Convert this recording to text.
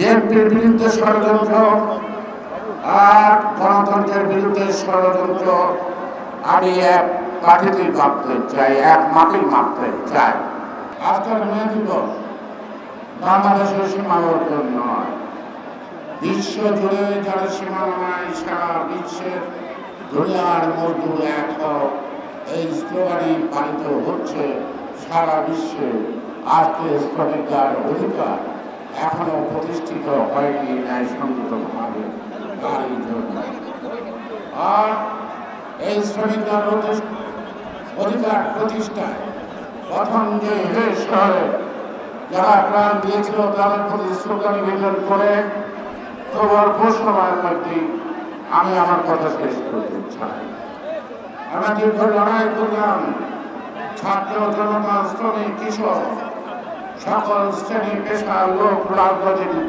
বিএনপির বিরুদ্ধে ষড়যন্ত্র আর গণতন্ত্রের বিরুদ্ধে ষড়যন্ত্র, আমি এক কাঠিতে মাপতে চাই, এক মাটির মাপতে চাই। আজকের মে দিবস বাংলাদেশের সীমাবদ্ধ নয়। বিশ্ব জুড়ে যারা সীমানায় সারা বিশ্বের দুনিয়ার মজদুর এক হোক, এই স্লোগানে পালিত হচ্ছে সারা বিশ্বে। আজকে শ্রমিকদের অধিকার এখনও প্রতিষ্ঠিত হয়নি ন্যায়সঙ্গতভাবে তারই জন্য। আর এই শ্রমিকদের অধিকার প্রতিষ্ঠায় প্রথম যে শহরে যারা প্রাণ দিয়েছিল তাদের প্রতি স্লোগান নিবেদন করে খুব অল্প সময়ের মধ্যে আমি আমার কথা শেষ করতে চাই। আমরা দীর্ঘ লড়াই করলাম, ছাত্র জনতা, শ্রমিক, কৃষক সকল শ্রেণী পেশার লোক রাজনীতি